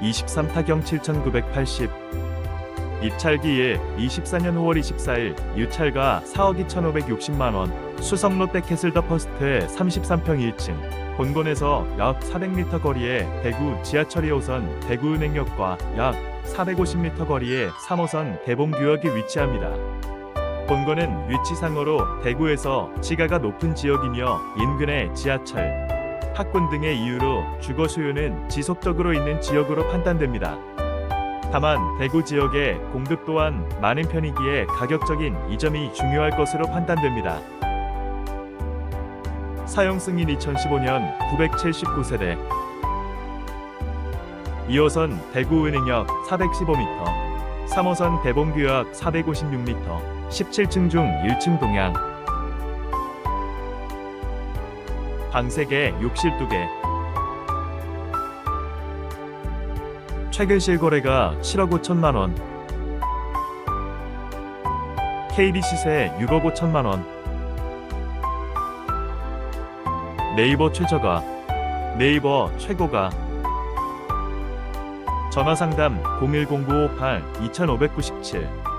23타경 7980 입찰기 1 24년 5월 24일 유찰가 4억 2560만원 수성 롯데 캐슬더 퍼스트의 33평 1층 본건에서 약 400m 거리에 대구 지하철 2호선 대구은행역과 약 450m 거리에 3호선 대봉규역이 위치합니다. 본건은 위치상으로 대구에서 지가가 높은 지역이며 인근의 지하철, 학군 등의 이유로 주거 수요는 지속적으로 있는 지역으로 판단됩니다. 다만 대구 지역의 공급 또한 많은 편이기에 가격적인 이점이 중요할 것으로 판단됩니다. 사용 승인 2015년 979세대 2호선 대구은행역 415m 3호선 대봉규역 456m 17층 중 1층 동향 방 3개, 욕실 2개. 최근 실거래가 7억 5천만 원. KB 시세 6억 5천만 원. 네이버 최저가 네이버 최고가. 전화 상담 010958 2597